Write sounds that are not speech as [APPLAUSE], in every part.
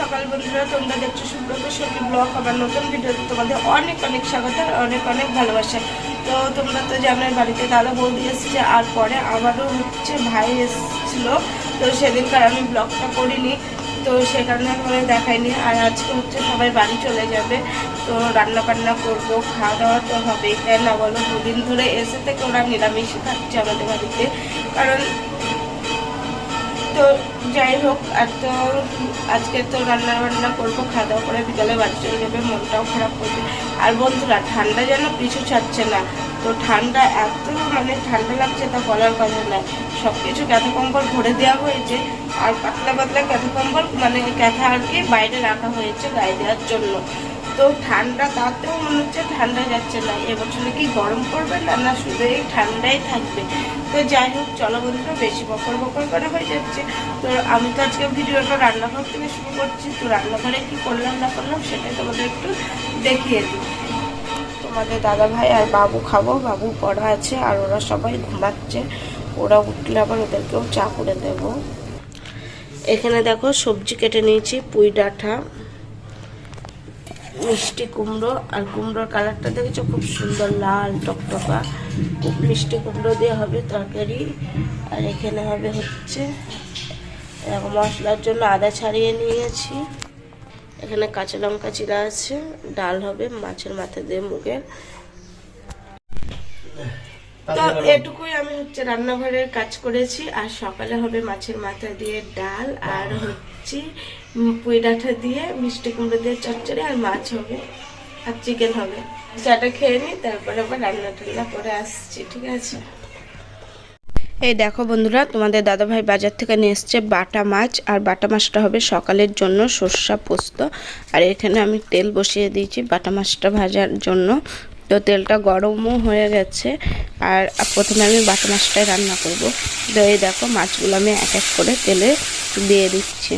সকাল বন্ধুরা, তোমরা দেখছ সুব্রত সখী ব্লগ আমার নতুন ভিডিওতে তোমাদের অনেক অনেক স্বাগত আর অনেক অনেক ভালোবাসা। তো তোমরা তো জানার বাড়িতে দাদা বৌদি এসেছে, আর পরে আমারও হচ্ছে ভাই এসেছিল। তো সেদিনকার আমি ব্লগটা করিনি, তো সে কারণে আমি দেখাইনি আর আজকে হচ্ছে সবাই বাড়ি চলে যাবে, তো রান্না বান্না করব খাওয়া দাওয়া তো হবেই। তাই না বলো, দুদিন ধরে এসে থেকে ওরা নিরামিষ খাচ্ছে আমাদের বাড়িতে। কারণ তো যাই হোক, আর তো আজকে তো রান্না বান্না করব খাওয়া দাওয়া করে বিকালে বাড়ি চলে যাবে মনটাও খারাপ করবে। আর বন্ধুরা, ঠান্ডা যেন পিছু ছাড়ছে না। তো ঠান্ডা এত মানে ঠান্ডা লাগছে তা বলার কথা নয়। সব কিছু ক্যাথা কম্বল ভরে দেওয়া হয়েছে। আর পাতলা পাতলা ক্যাথা কম্বল মানে ক্যাথা আর কি বাইরে রাখা হয়েছে গায়ে দেওয়ার জন্য। তো ঠান্ডা, তাতেও মনে হচ্ছে ঠান্ডা যাচ্ছে না। এবছরে কি গরম পড়বে না? না শুধু এই ঠান্ডাই থাকবে। তো যাই হোক, চলো বন্ধুরা, বেশি বকর বকর করা হয়ে যাচ্ছে। তো আমি তো আজকে ভিডিওটা রান্নাঘর থেকে শুরু করছি। তো রান্নাঘরে কি করলাম, না করলাম, সেটাই তোমাদের একটু দেখিয়ে দিই। তোমাদের দাদা ভাই আর বাবু খাব, বাবু পড়া আছে, আর ওরা সবাই ঘুমাচ্ছে। ওরা উঠলে আবার ওদেরকেও চা করে দেব। এখানে দেখো সবজি কেটে নিয়েছি, পুঁই ডাঁটা। মিষ্টি কুমড়ো আর কুমড়োর কালারটা দেখেছ? খুব সুন্দর, লাল, টকটকা। খুব মিষ্টি কুমড়ো দিয়ে হবে তরকারি। আর এখানে হবে হচ্ছে, এরকম মশলার জন্য আদা ছাড়িয়ে নিয়েছি। এখানে কাঁচা লঙ্কা চিরা আছে, ডাল হবে, মাছের মাথা দিয়ে মুগের। তো এটুকুই আমি হচ্ছে রান্নাঘরের কাজ করেছি আর সকালে হবে মাছের মাথা দিয়ে ডাল আর হচ্ছে পুঁই ডাঁটা দিয়ে মিষ্টি কুমড়ো দিয়ে চচ্চড়ি আর মাছ হবে আর চিকেন হবে। চাটা খেয়ে নিই তারপরে আবার রান্না টান্না করে আসছি ঠিক আছে? এই দেখো বন্ধুরা তোমাদের দাদাভাই বাজার থেকে নিয়ে এসছে বাটা মাছ আর বাটা মাছটা হবে সকালের জন্য সর্ষা পোস্ত আর এখানে আমি তেল বসিয়ে দিয়েছি বাটা মাছটা ভাজার জন্য। তো তেলটা গরমও হয়ে গেছে আর প্রথমে আমি বাটা মাছটাই রান্না করব। এই দেখো, মাছগুলো আমি এক এক করে তেলে দিয়ে দিচ্ছি।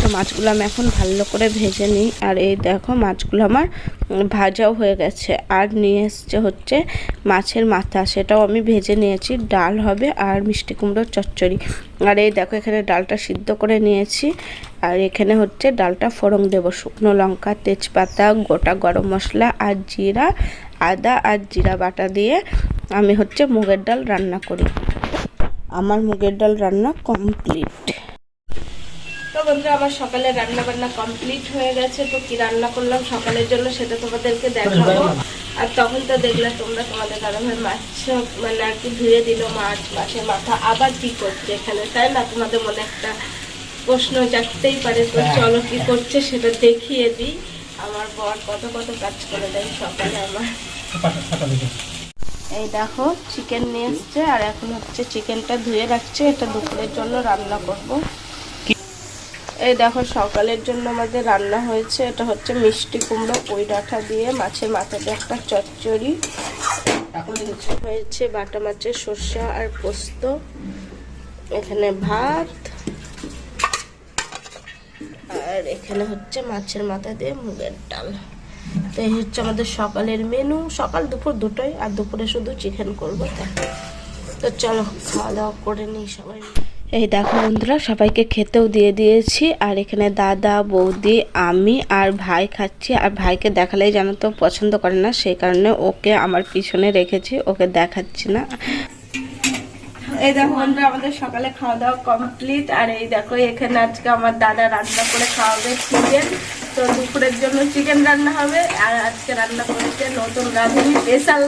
তো মাছগুলো আমি এখন ভালো করে ভেজে নিই। আর এই দেখো, মাছগুলো আমার ভাজাও হয়ে গেছে। আর নিয়ে এসছে হচ্ছে মাছের মাথা। সেটাও আমি ভেজে নিয়েছি। ডাল হবে আর মিষ্টি কুমড়োর চচ্চড়ি। আর এই দেখো, এখানে ডালটা সিদ্ধ করে নিয়েছি। আর এখানে হচ্ছে ডালটা ফোড়ন দেবো। শুকনো লঙ্কা, তেজপাতা, গোটা গরম মশলা আর জিরা আদা আর জিরা বাটা দিয়ে আমি হচ্ছে মুগের ডাল রান্না করি। আমার মুগের ডাল রান্না কমপ্লিট তো বন্ধুরা আমার সকালে রান্না বান্না কমপ্লিট হয়ে গেছে। তো কি রান্না করলাম সকালের জন্য সেটা তোমাদেরকে দেখাবো। আর তখন তো দেখলে তোমরা তোমাদের কারণে মাছ মানে আর কি ধুয়ে দিল মাছ মাছের মাথা। আবার কি করছে এখানে তাই না? তোমাদের মনে একটা প্রশ্ন জাগতেই পারে। তো চলো কি করছে সেটা দেখিয়ে দিই। আমার বর কত কত কাজ করে দেয় সকালে আমার। এই দেখো চিকেন নিয়ে এসছে আর এখন হচ্ছে চিকেনটা ধুয়ে রাখছে এটা দুপুরের জন্য রান্না করব। এই দেখো সকালের জন্য আমাদের রান্না হয়েছে এটা হচ্ছে মিষ্টি কুমড়ো পুঁই ডাঁটা দিয়ে মাছের মাথা দিয়ে একটা চচ্চড়ি। হয়েছে বাটা মাছের সর্ষা আর পোস্ত এখানে ভাত আর এখানে হচ্ছে মাছের মাথা দিয়ে মুগের ডাল। তো এই হচ্ছে আমাদের সকালের মেনু সকাল দুপুর দুটোই, আর দুপুরে শুধু চিকেন করব তো। চলো, খাওয়া দাওয়া করে নিই সবাই। এই দেখো বন্ধুরা, সবাইকে খেতেও দিয়ে দিয়েছি। আর এখানে দাদা, বৌদি, আমি আর ভাই খাচ্ছি। আর ভাইকে দেখালেই জানো তো পছন্দ করে না, সেই কারণে ওকে আমার পিছনে রেখেছি। ওকে দেখাচ্ছি না। এই দেখো বন্ধুরা, আমাদের সকালে খাওয়া দাওয়া কমপ্লিট আর এই দেখো, এখানে আজকে আমার দাদা রান্না করে খাওয়াবে চিকেন তো দুপুরের জন্য চিকেন রান্না হবে, আর আজকে রান্না করেছে নতুন রাঁধুনি স্পেশাল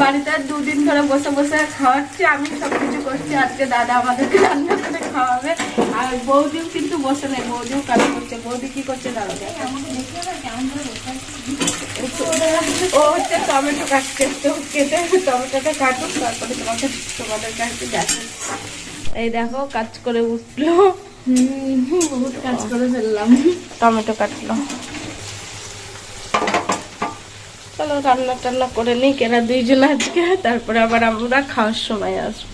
বাড়িতে দুদিন ধরে বসে বসে খাওয়াচ্ছি, আমি সবকিছু করছি। আজকে দাদা আমাদেরকে রান্না করে খাওয়াবে, আর বৌদিও কিন্তু বসে নেই, বৌদিও কাজ করছে। বৌদি কি করছে দাদা? ও হচ্ছে টমেটো কাটছে তো কেটে টমেটোটা কাটুক তারপরে তোমাকে তোমাদের কাছে দেখো এই দেখো কাজ করে উঠল। বহুত কাজ করে ফেললাম। টমেটো কাটলো। চলো রান্না টান্না করে নিই কেনা দুইজন আজকে তারপরে আবার আমরা খাওয়ার সময় আসব।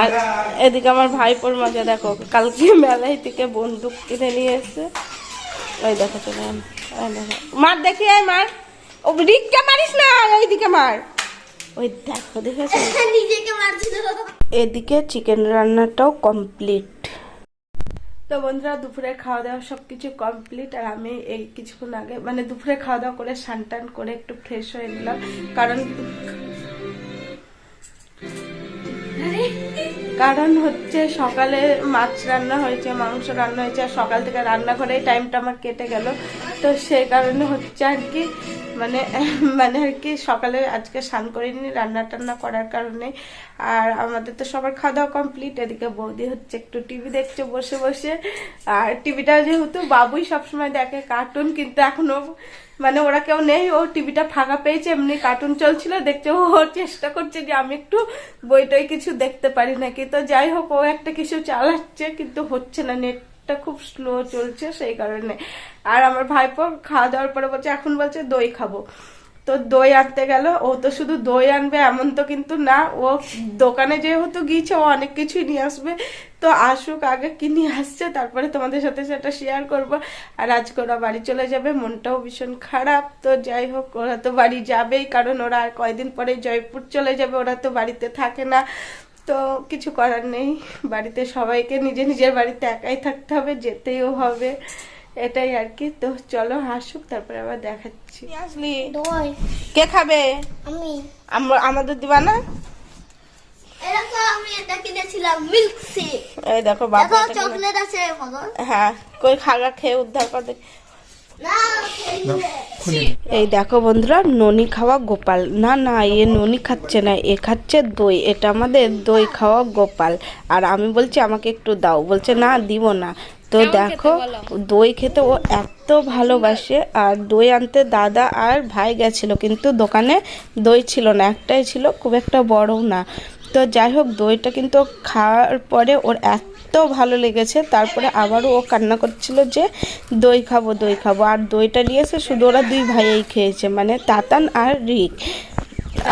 আর এদিকে আমার ভাইপোর মজা দেখো কালকে মেলায় থেকে বন্দুক কিনে নিয়ে এসে ওই দেখো চলে মার দেখি আয় মার। ও রিককে মারিস না এইদিকে মার। ওই দেখো দেখেছ? [LAUGHS] এদিকে চিকেন রান্নাটাও কমপ্লিট তো বন্ধুরা দুপুরে খাওয়া দাওয়া সব কিছু কমপ্লিট আর আমি এই কিছুক্ষণ আগে মানে দুপুরে খাওয়া দাওয়া করে স্নান টান করে একটু ফ্রেশ হয়ে নিলাম। কারণ কারণ হচ্ছে সকালে মাছ রান্না হয়েছে, মাংস রান্না হয়েছে, আর সকাল থেকে রান্না রান্নাঘরে টাইমটা আমার কেটে গেল। তো সেই কারণে হচ্ছে আর কি মানে মানে আর কি সকালে আজকে স্নান করিনি রান্না টান্না করার কারণে। আর আমাদের তো সবার খাওয়া দাওয়া কমপ্লিট এদিকে বৌদি হচ্ছে একটু টিভি দেখছে, বসে বসে। আর টিভিটা যেহেতু বাবুই সবসময় দেখে কার্টুন কিন্তু এখনও মানে ওরা কেউ নেই, ও টিভিটা ফাঁকা পেয়েছে, এমনি কার্টুন চলছিল, দেখছে, ও চেষ্টা করছে যে আমি একটু বইটই কিছু দেখতে পারি নাকি। তো যাই হোক, ও একটা কিছু চালাচ্ছে, কিন্তু হচ্ছে না নেটটা খুব স্লো চলছে, সেই কারণে। আর আমার ভাইপো খাওয়া দাওয়ার পরে বলছে, এখন বলছে দই খাব। তো দই আনতে গেল। ও তো শুধু দই আনবে, এমন তো কিন্তু না। ও দোকানে যেহেতু গিয়েছে, ও অনেক কিছুই নিয়ে আসবে। তো আসুক, আগে কি নিয়ে আসছে, তারপরে তোমাদের সাথে সেটা শেয়ার করব। আর আজকে ওরা বাড়ি চলে যাবে, মনটাও ভীষণ খারাপ। তো যাই হোক, ওরা তো বাড়ি যাবেই, কারণ ওরা আর কয়দিন পরে জয়পুর চলে যাবে, ওরা তো বাড়িতে থাকে না। তো কিছু করার নেই। বাড়িতে সবাইকে নিজে নিজের বাড়িতে একাই থাকতে হবে যেতেও হবে এটাই আর কি। তো চলো হাসুক তারপরে আবার দেখাচ্ছি। আসলি? কে খাবে? আমি। আমাদের দিবা না আমি এটা কিনেছিলাম এই দেখো বাবা চকলেট আছে হ্যাঁ কই খাগা খেয়ে উদ্ধার কর। এই দেখো বন্ধুরা ননি খাওয়া গোপাল। না না এ ননি খাচ্ছে না এ খাচ্ছে দই। এটা আমাদের দই খাওয়া গোপাল। আর আমি বলছি আমাকে একটু দাও। বলছে না দিব না। তো দেখো দই খেতে ও এত ভালোবাসে। আর দই আনতে দাদা আর ভাই গেছিল কিন্তু দোকানে দই ছিল না। একটাই ছিল খুব একটা বড়ও না। তো যাই হোক, দইটা কিন্তু খাওয়ার পরে ওর এত ভালো লেগেছে, তারপরে আবারও ও কান্না করছিল যে, দই খাব দই খাব। আর দইটা নিয়েছে শুধু ওরা দুই ভাইয়েই খেয়েছে মানে তাতান আর রিক।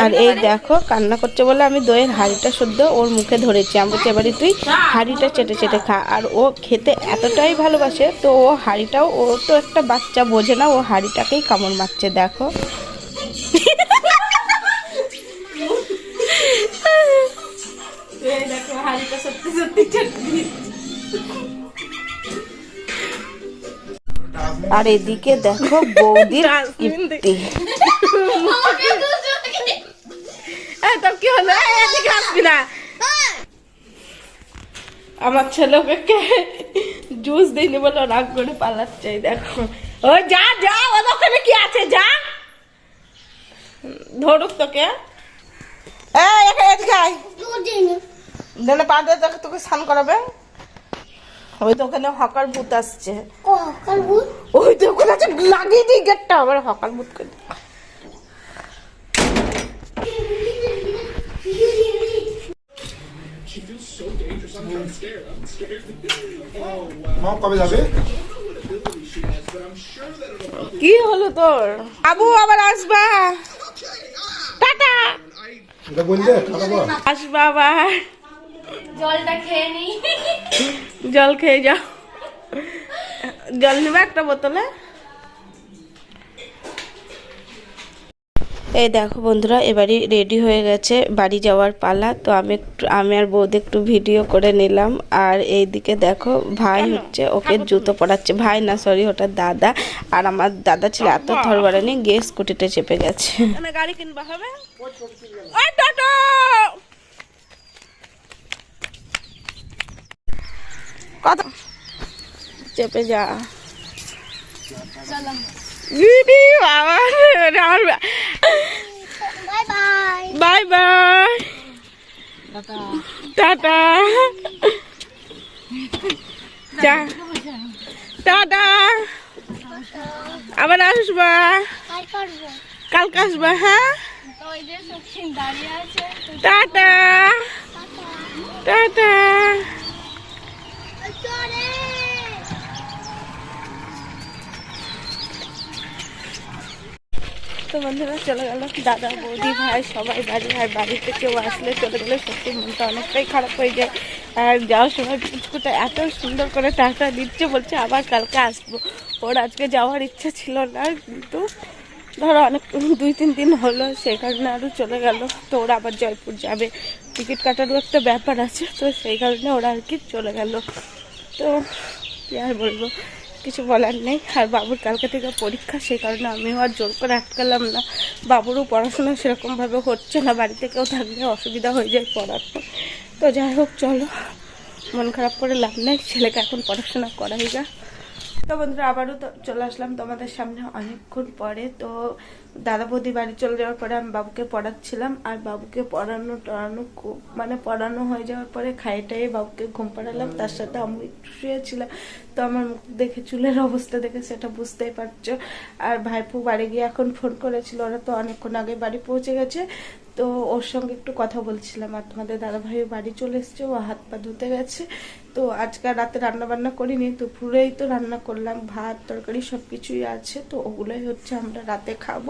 আর এই দেখো, কান্না করছে বলে আমি দইয়ের হাঁড়িটা শুদ্ধ ওর মুখে ধরেছি। আমি বলছি, এবারে তুই হাঁড়িটা চেটে চেটে খা। আর ও খেতে এতটাই ভালোবাসে, তো ও হাঁড়িটাও, ও তো একটা বাচ্চা, বোঝে না ও হাঁড়িটাকেই কামড় মারছে, দেখো। হাঁড়িটা সত্যি সত্যি আর এদিকে দেখো বৌদির [LAUGHS] কীর্তি। এই তোর কি হলো? এই, এদিকে আসবি না। আমার ছেলেকে জুস দিইনি বলে রাগ করে পালাচ্ছে দেখো। ও যা যা ও ওখানে কি আছে যা। ধরুক তোকে। এদিকে আয়। দেনে পা দিয়ে তোকে তোকে স্নান করাবে। ওই তো ওখানে হকার ভূত আসছে। ও, কাল ভূত। ওই তো ওখানে আছে লাগিয়ে দিই গেটটা আবার হকার ভূত করে মা কবে যাবে? কি হলো তোর? আবু আবার আসবা। টাটা। আসবা আবার। জলটা খেয়ে নি। জল খেয়ে যাও। জল নেবে একটা বোতলে? এই দেখো বন্ধুরা এবারই রেডি হয়ে গেছে বাড়ি যাওয়ার পালা। তো আমি একটু আমি আর বৌদি একটু ভিডিও করে নিলাম। আর এইদিকে দেখো ভাই হচ্ছে ওকে জুতো পরাচ্ছে। ভাই না সরি ওটা দাদা। আর আমার দাদা ছিল এত থরবারানি গিয়ে স্কুটিতে চেপে গেছে। গাড়ি কিনবা হবে ওই টোটো কত? চেপে যা। বাবা আমার বাই বাই টাটা। টাটা। আবার আসবা। কালকে আসবা হ্যাঁ? টাটা। টাটা চলে তো বন্ধুরা চলে গেল। দাদা, বৌদি, ভাই, সবাই বাড়ি, আর বাড়িতে কেউ আসলে চলে গেলে সত্যি মনটা অনেকটাই খারাপ হয়ে যায়। আর যাওয়ার সময় বিস্কুটটা এত সুন্দর করে টাকা দিচ্ছে বলছে, আবার কালকে আসব। ওর আজকে যাওয়ার ইচ্ছা ছিল না, কিন্তু ধরো অনেক দুই, তিন দিন হলো সেই কারণে আরও চলে গেল। তো ওরা আবার জয়পুর যাবে। টিকিট কাটারও একটা ব্যাপার আছে, তো সেই কারণে ওরা আর কি চলে গেল। তো কি আর বলব? কিছু বলার নেই। আর বাবুর কালকে থেকে পরীক্ষা, সেই কারণে আমিও আর জোর করে আটকালাম না। বাবুরও পড়াশোনা সেরকমভাবে হচ্ছে না। বাড়িতে কেউ থাকলে অসুবিধা হয়ে যায় পড়াতে তো যাই হোক, চলো। মন খারাপ করে লাভ নেই। ছেলেকে এখন পড়াশোনা করাই যা তো বন্ধুরা, আবারও তো চলে আসলাম তোমাদের সামনে অনেকক্ষণ পরে। তো দাদা বৌদি বাড়ি চলে যাওয়ার পরে আমি বাবুকে পড়াচ্ছিলাম, আর বাবুকে পড়ানো টড়ানো খুব মানে পড়ানো হয়ে যাওয়ার পরে খাইয়ে টাইয়ে বাবুকে ঘুম পাড়ালাম। তার সাথে আমি একটু শুয়েছিলাম তো আমার মুখ দেখে চুলের অবস্থা দেখে সেটা বুঝতেই পারছ। আর ভাইপু বাড়ি গিয়ে এখন ফোন করেছিল, ওরা তো অনেকক্ষণ আগে বাড়ি পৌঁছে গেছে। তো ওর সঙ্গে একটু কথা বলছিলাম আর তোমাদের দাদা ভাই বাড়ি চলে এসছে, ও হাত পা ধুতে গেছে। তো আজকে রাতে রান্না বান্না করিনি তো দুপুরেই তো রান্না করলাম, ভাত, তরকারি সব কিছুই আছে, তো ওগুলোই হচ্ছে আমরা রাতে খাব।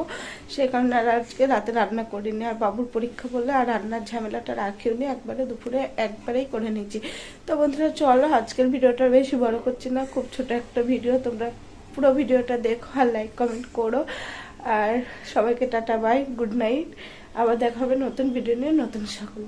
সেই কারণে আর আজকে রাতে রান্না করিনি। আর বাবুর পরীক্ষা বলে আর রান্নার ঝামেলাটা রাখিও নি একবারে দুপুরে একবারেই করে নিয়েছি। তো বন্ধুরা, চলো আজকের ভিডিওটা বেশি বড় করছি না, খুব ছোট একটা ভিডিও, তোমরা পুরো ভিডিওটা দেখো আর লাইক কমেন্ট করো। আর সবাইকে টাটা বাই গুড নাইট আবার দেখা হবে নতুন ভিডিও নিয়ে নতুন সকল।